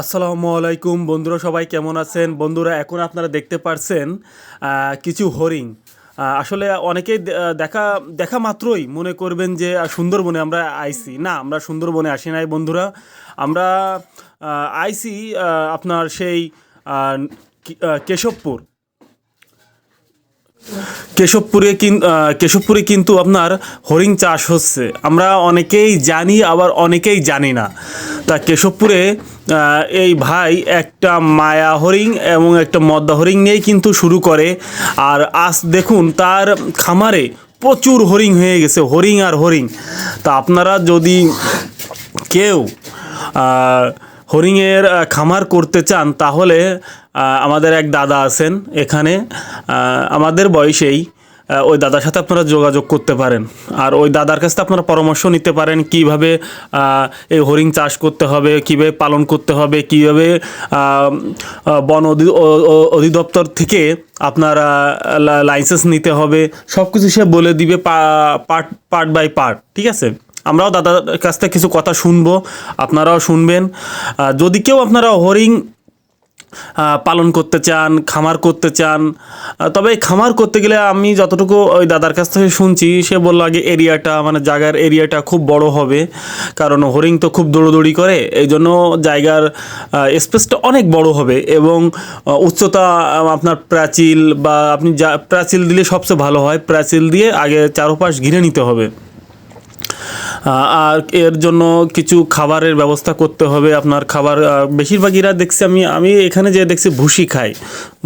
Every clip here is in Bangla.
আসসালামু আলাইকুম। বন্ধুরা সবাই কেমন আছেন? বন্ধুরা, এখন আপনারা দেখতে পারছেন কিছু হরিণ। আসলে অনেকেই দেখা দেখা মাত্রই মনে করবেন যে সুন্দরবনে আমরা আইসি। না, আমরা সুন্দরবনে আসি নাই, বন্ধুরা। আমরা আইসি আপনার সেই কেশবপুর। কেশবপুরে কেশবপুরে কিন্তু আপনার হরিণ চাষ হচ্ছে। আমরা অনেকেই জানি, আবার অনেকেই জানি না। তা কেশবপুরে এই ভাই একটা মায়া হরিণ এবং একটা মদ্দা হরিণ নিয়েই কিন্তু শুরু করে। আর আজ দেখুন, তার খামারে প্রচুর হরিণ হয়ে গেছে, হরিণ আর হরিণ। তা আপনারা যদি কেউ হরিণের খামার করতে চান, তাহলে আমাদের এক দাদা আছেন এখানে। আমাদের বয়সেই ওই দাদার সাথে আপনারা যোগাযোগ করতে পারেন। আর ওই দাদার কাছ থেকে আপনারা পরামর্শ নিতে পারেন, কীভাবে এই হরিণ চাষ করতে হবে, কীভাবে পালন করতে হবে, কীভাবে বন অধিদপ্তর থেকে আপনার লাইসেন্স নিতে হবে সব কিছু সে বলে দিবে পার্ট পার্ট বাই পার্ট, ঠিক আছে? আমরাও দাদার কাছ থেকে কিছু কথা শুনব আপনারাও শুনবেন। যদি কেউ আপনারা আহ, পালন করতে চান খামার করতে চান তবে খামার করতে গেলে আমি যতটুকু ওই দাদার কাছ থেকে শুনছি সে বলল আগে এরিয়াটা মানে জায়গার এরিয়াটা খুব বড় হবে কারণ হরিণ তো খুব দৌড়দৌড়ি করে এই জন্য জায়গার স্পেসটা অনেক বড় হবে এবং উচ্চতা আপনার প্রাচীল বা আপনি যা প্রাচীল দিলে সবচেয়ে ভালো হয় প্রাচীল দিয়ে আগে চারপাশ ঘিরে নিতে হবে। আর এর জন্য কিছু খাবারের ব্যবস্থা করতে হবে আপনার খাবার বেশিরভাগইরা দেখছি আমি আমি এখানে যে দেখছি ভুসি খায়।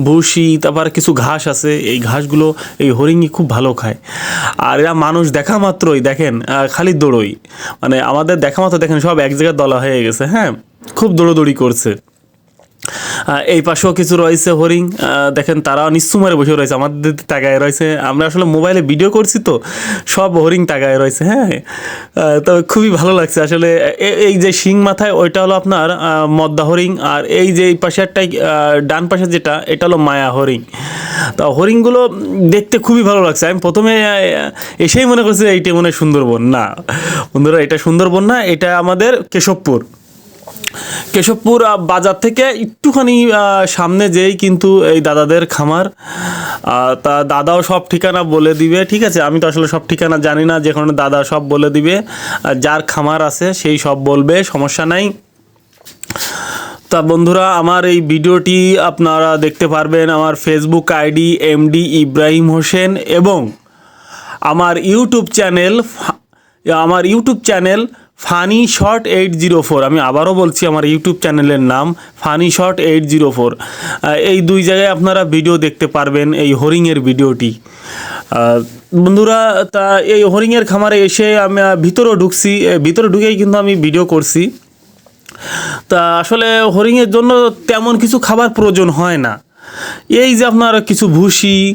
ভুসি, তারপর কিছু ঘাস আছে, এই ঘাসগুলো এই হরিণই খুব ভালো খায়। আর এরা মানুষ দেখা মাত্রই, দেখেন খালি দৌড়ই। মানে আমাদের দেখা মাত্র দেখেন সব এক জায়গায় দলা হয়ে গেছে হ্যাঁ? খুব দৌড়োদৌড়ি করছে। এই পাশেও কিছু রয়েছে আহ, দেখেন তারাও নিশ্চুমারে বসে রয়েছে আমাদের তাকায় রয়েছে। আমরা আসলে মোবাইলে ভিডিও করছি তো সব হরিণ তাকায় রয়েছে হ্যাঁ। আহ, তো খুবই ভালো লাগছে আসলে। এই যে শিং মাথায় ওইটা হলো আপনার মদ্দা হরিণ আর এই যে এই পাশে একটাই ডান পাশে যেটা এটা হলো মায়া হরিণ। তা হরিণগুলো দেখতে খুবই ভালো লাগছে। আমি প্রথমে এসেই মনে করছি এইটা মনে সুন্দরবন না। বন্ধুরা এটা সুন্দরবন না এটা আমাদের কেশবপুর। কেশবপুর বাজার থেকে একটুখানি সামনে যেই কিন্তু এই দাদাদের খামার তা দাদাও সব ঠিকানা বলে দিবে, ঠিক আছে? আমি তো আসলে সব ঠিকানা জানি না, যে কোনো দাদা সব বলে দিবে। যার খামার আছে, সেই সব বলবে, সমস্যা নাই। তা বন্ধুরা, আমার এই ভিডিওটি আপনারা দেখতে পারবেন আমার Facebook ID MD Ibrahim Hossain এবং আমার ইউটিউব চ্যানেল আমার YouTube channel funny short eight zero four আমি আবারও বলছি আমার ইউটিউব চ্যানেলের নাম funny short eight zero four এই দুই জায়গায় আপনারা ভিডিও দেখতে পারবেন এই হরিংয়ের ভিডিওটি বন্ধুরা তা এই হরিংয়ের খামারে এসে আমি আহ, ভিতরেও ঢুকছি। ভিতরে ঢুকেই কিন্তু আমি ভিডিও করছি। তা আসলে হরিণের জন্য তেমন কিছু খাবার প্রয়োজন হয় না। এই যে আপনার কিছু ভুসি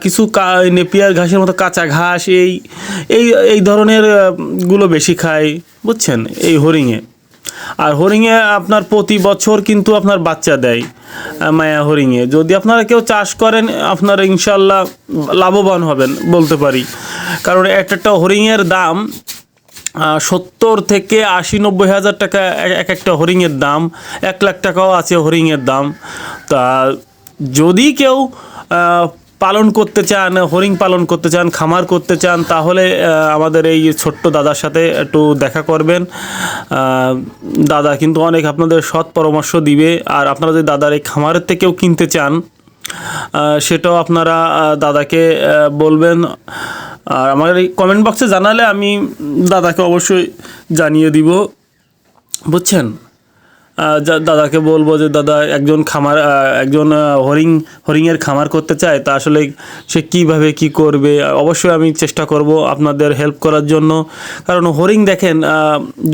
কিছু নেপিয়ার ঘাসের মতো কাঁচা ঘাস, এই এই এই ধরনেরগুলো বেশি খায়, বুঝছেন? এই হরিণে আর হরিণে আপনার প্রতি বছর কিন্তু আপনার বাচ্চা দেয় মায়া হরিণে যদি আপনারা কেউ চাষ করেন, আপনারা ইনশাল্লাহ লাভবান হবেন, বলতে পারি। কারণ একটা একটা হরিণের দাম সত্তর থেকে আশি নব্বই হাজার টাকা এক- এক একটা হরিংয়ের দাম, এক লাখ টাকাও আছে হরিংয়ের দাম। তা যদি কেউ পালন করতে চান হরিং পালন করতে চান, খামার করতে চান, তাহলে আমাদের এই ছোট্ট দাদার সাথে একটু দেখা করবেন। দাদা কিন্তু অনেক আপনাদের সৎ পরামর্শ দিবে। আর আপনারা যদি দাদার এই খামারের থেকেও কিনতে চান সেটাও আপনারা দাদাকে বলবেন। আর আমার এই কমেন্ট বক্সে জানালে আমি দাদাকে অবশ্যই জানিয়ে দিব। বুঝছেন? দাদাকে বলব যে, দাদা, একজন খামার একজন হরিং হরিংয়ের খামার করতে চায়, তা আসলে সে কীভাবে কি করবে? অবশ্যই আমি চেষ্টা করব আপনাদের হেল্প করার জন্য। কারণ হরিং দেখেন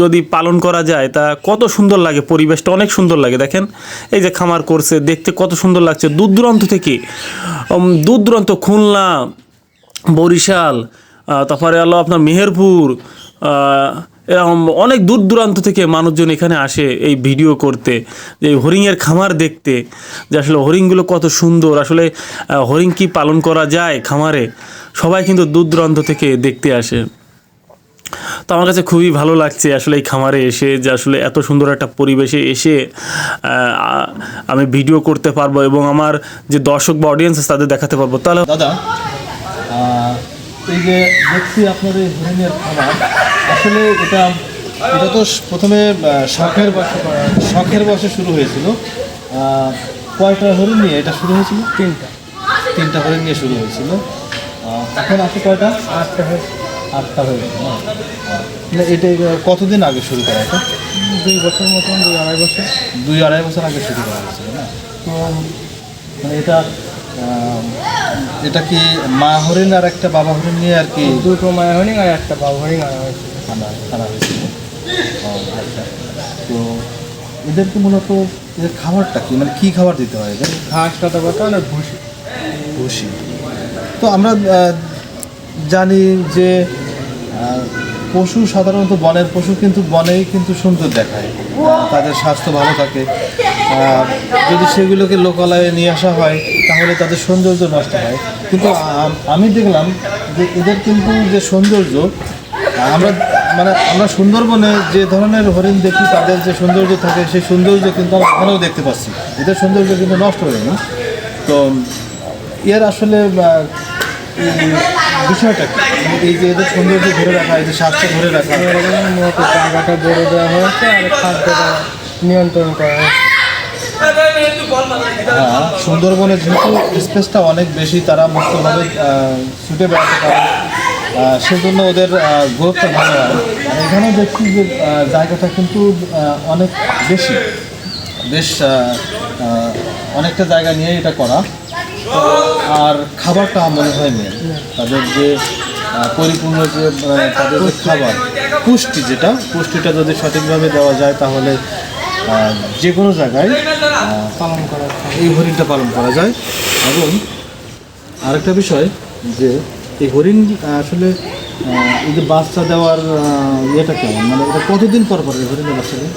যদি পালন করা যায়, তা কত সুন্দর লাগে, পরিবেশটা অনেক সুন্দর লাগে, দেখেন। এই যে খামার করছে, দেখতে কত সুন্দর লাগছে। দূর দূরান্ত থেকে দূর দূরান্ত খুলনা, বরিশাল তারপরে হলো আপনার মেহেরপুর অনেক দূর দূরান্ত থেকে মানুষজন এখানে আসে এই ভিডিও করতে, যে হরিণের খামার দেখতে, যে আসলে হরিণগুলো কত সুন্দর, আসলে হরিণ কি পালন করা যায় খামারে? সবাই কিন্তু দূর দূরান্ত থেকে দেখতে আসে। তো আমার কাছে খুবই ভালো লাগছে আসলে এই খামারে এসে যে আসলে এত সুন্দর একটা পরিবেশে এসে আমি ভিডিও করতে পারব এবং আমার যে দর্শক বা অডিয়েন্স তাদের দেখাতে পারব। তাহলে দাদা এই যে দেখছি আপনার এই হরিণের খাবার আসলে এটা এটা তো প্রথমে শখের বসে শখের বসে শুরু হয়েছিল। কয়টা হরিণ নিয়ে এটা শুরু হয়েছিল? তিনটা। তিনটা হরিণ নিয়ে শুরু হয়েছিল। এখন আছে কয়টা? আটটা হয়ে আটটা হয়েছে না? না, এটা কতদিন আগে শুরু করা এটা? দুই বছর মতন দুই আড়াই বছর। দুই আড়াই বছর আগে শুরু করা হয়েছিল না? তো মানে এটা এটা কি মা হরিণ আর একটা বাবা হরিণ নিয়ে আর কি? দুটো মায়া হরিণ আর একটা বাবা হরিণ আনা হয়েছে। আনা আনা হয়েছিল আচ্ছা। তো এদেরকে মূলত এদের খাবারটা কি? মানে কি খাবার দিতে হয় এদের? ঘাস কাটা পাতা আর ভুসি। ভুসি। তো আমরা জানি যে পশু সাধারণত বনের পশু কিন্তু বনেই কিন্তু সুন্দর দেখায়। তাদের স্বাস্থ্য ভালো থাকে। যদি সেগুলোকে লোকালয়ে নিয়ে আসা হয় তাহলে তাদের সৌন্দর্য নষ্ট হয়। কিন্তু আমি দেখলাম যে এদের কিন্তু যে সৌন্দর্য, আমরা মানে আমরা সুন্দরবনে যে ধরনের হরিণ দেখি, তাদের যে সৌন্দর্য থাকে, সেই সৌন্দর্য কিন্তু আমরা এখানেও দেখতে পাচ্ছি। এদের সৌন্দর্য কিন্তু নষ্ট হয়নি তো এর আসলে বিষয়টা এই যে এদের সৌন্দর্য ধরে রাখা যে স্বাস্থ্য ধরে রাখা। জায়গাটা বড় দেওয়া হয়েছে আর খাদ্যটা নিয়ন্ত্রণ করা হয়েছে। হ্যাঁ সুন্দরবনে যেহেতু স্পেসটা অনেক বেশি, তারা মুক্তভাবে ছুটে বেড়াতে পারে। সেজন্য ওদের গ্রোথটা ভালো হয়। আর এখানেও দেখছি যে জায়গাটা কিন্তু অনেক বেশি। বেশ অনেকটা জায়গা নিয়ে এটা করা। আর খাবারটা মনে হয় মেন তাদের যে পরিপূর্ণ যে তাদের খাবার, পুষ্টি যেটা, পুষ্টিটা যদি সঠিকভাবে দেওয়া যায়, তাহলে যে কোনো জায়গায় পালন করা এই হরিণটা পালন করা যায়। এবং আরেকটা বিষয় যে এই হরিণ আসলে এই যে বাচ্চা দেওয়ার ইয়েটা কেমন? মানে এটা কতদিন পর পর এই হরিণের বাচ্চা দেয়?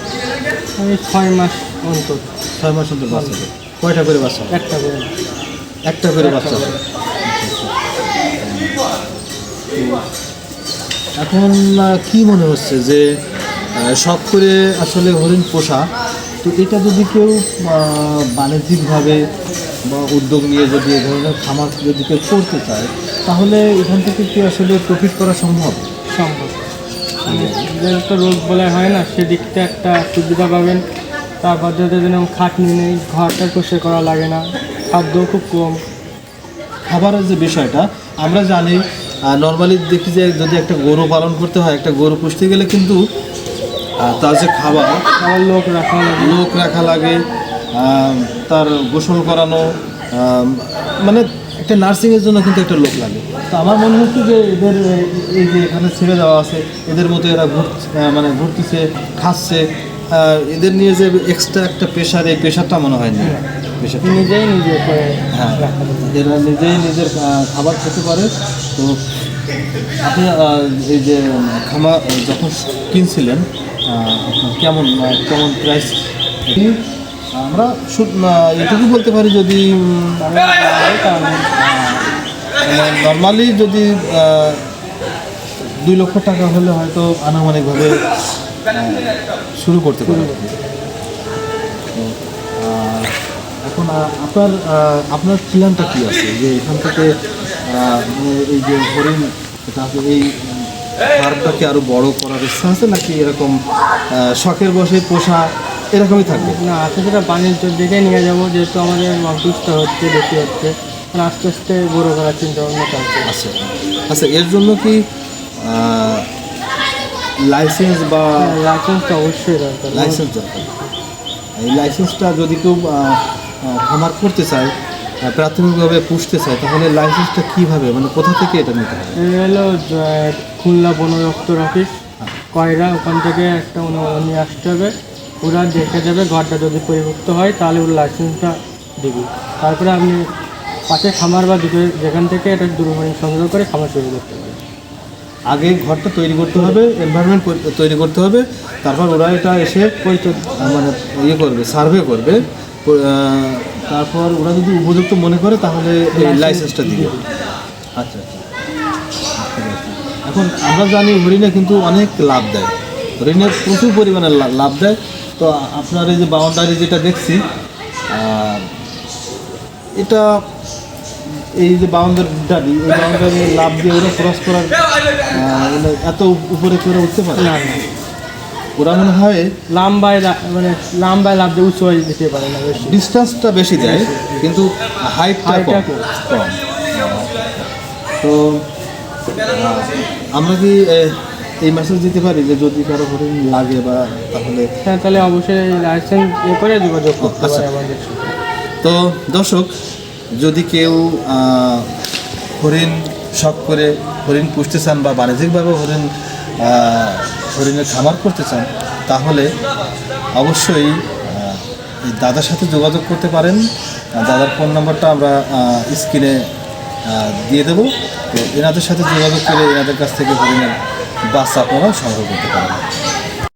ছয় মাস অন্তর। ছয় মাস অন্তর বাচ্চা দেয়। কয়টা করে বাচ্চা একটা করে। একটা করে বাচ্চা এখন কি মনে হচ্ছে যে শখ করে আসলে হরিণ পোষা তো এটা যদি কেউ বাণিজ্যিকভাবে বা উদ্যোগ নিয়ে যদি এ ধরনের খামার যদি কেউ করতে চায় তাহলে এখান থেকে কি আসলে প্রফিট করা সম্ভব? সম্ভব। যেহেতু রোগ বলে হয় না সেদিকটা একটা সুবিধা পাবেন। তারপর যাতে যেন খাটনি নেই ঘরটা কষে করা লাগে না খাদ্য খুব কম। খাবারের যে বিষয়টা আমরা জানি নর্মালি দেখি যে যদি একটা গরু পালন করতে হয় একটা গরু পুষতে গেলে কিন্তু তার যে খাবার আবার লোক রাখা লাগে। লোক রাখা লাগে তার গোসল করানো মানে একটা নার্সিংয়ের জন্য কিন্তু একটা লোক লাগে। তো আমার মনে হচ্ছে যে এদের এই যে এখানে ছেড়ে দেওয়া আছে এদের মতো এরা ঘুরছে মানে ঘুরতেছে খাচ্ছে এদের নিয়ে যে এক্সট্রা একটা প্রেশার এই প্রেশারটা মনে হয় না। নিজেই নিজে হ্যাঁ এরা নিজেই নিজের খাবার খেতে পারে। তো আপনি এই যে খামার যখন কিনছিলেন কেমন কেমন প্রাইস আমরা এটুকু বলতে পারি যদি নর্মালি যদি দুই লক্ষ টাকা হলে হয়তো আনুমানিকভাবে শুরু করতে পারি। এখন আপনার আপনার প্ল্যানটা কি আছে? যে এখান থেকে এই যে হরিণ এটা এই ফার্মটাকে আরও বড় করার ইচ্ছা আছে নাকি এরকম শখের বসে পোষা এরকমই থাকবে? না আস্তে আস্তে বাণিজ্যের দিকে নিয়ে যাব যেহেতু আমাদের অসুস্থ হচ্ছে বেশি হচ্ছে মানে আস্তে আস্তে বড় করার চিন্তা ভাবনা চলছে। আচ্ছা আচ্ছা এর জন্য কি লাইসেন্স বা লাইসেন্সটা অবশ্যই দরকার। লাইসেন্স দরকার। এই লাইসেন্সটা যদি কেউ খামার করতে চায় প্রাথমিকভাবে পুষতে চায় তাহলে লাইসেন্সটা কীভাবে? মানে কোথা থেকে এটা নিতে হবে? হলো খুলনা বন দপ্তর অফিস কয়রা ওখান থেকে একটা অনুমোদন নিয়ে আসতে হবে। ওরা দেখে যাবে ঘরটা যদি পরিভুক্ত হয় তাহলে ওর লাইসেন্সটা দিবি। তারপরে আপনি পাশে খামার বা দুটো যেখান থেকে এটা দূরবর্তী সংগ্রহ করে খামার শুরু করতে পারেন আগে ঘরটা তৈরি করতে হবে এনভায়রনমেন্ট তৈরি করতে হবে। তারপর ওরা এটা এসে মানে ইয়ে করবে সার্ভে করবে। তারপর ওরা যদি উপযুক্ত মনে করে তাহলে এই লাইসেন্সটা দিবে। আচ্ছা আচ্ছা। এখন আমরা জানি হরিণে কিন্তু অনেক লাভ দেয়। হরিণের প্রচুর পরিমাণে লাভ দেয়। তো আপনার এই যে বাউন্ডারি যেটা দেখছি এটা এই যে বাউন্ডারি এই বাউন্ডারি লাভ দিয়ে ওরা ক্রস করার মানে এত উপরে করে উঠতে পারে? না। ওরা মনে হয় লাম্বায় মানে লাম্বায় লাভ দিয়ে উঁচু হয়ে যেতে পারে না বেশি। ডিস্টেন্সটা বেশি দেয় কিন্তু হাইটটা কম। তো আমরা কি এই মেসেজ দিতে পারি যে যদি কারও হরিণ লাগে বা তাহলে হ্যাঁ তাহলে অবশ্যই লাইসেন্স এ করে যোগাযোগ করতে আচ্ছা। পারে আমাদের তো দর্শক যদি কেউ হরিণ শখ করে হরিণ পুষতে চান বা বাণিজ্যিকভাবে হরিণ হরিণের খামার করতে চান, তাহলে অবশ্যই দাদার সাথে যোগাযোগ করতে পারেন। দাদার ফোন নাম্বারটা আমরা স্ক্রিনে দিয়ে দেবো। তো এনাদের সাথে যোগাযোগ করে এনাদের কাছ থেকে হরিণের বাচ্চা আপনারা সংগ্রহ করতে পারেন।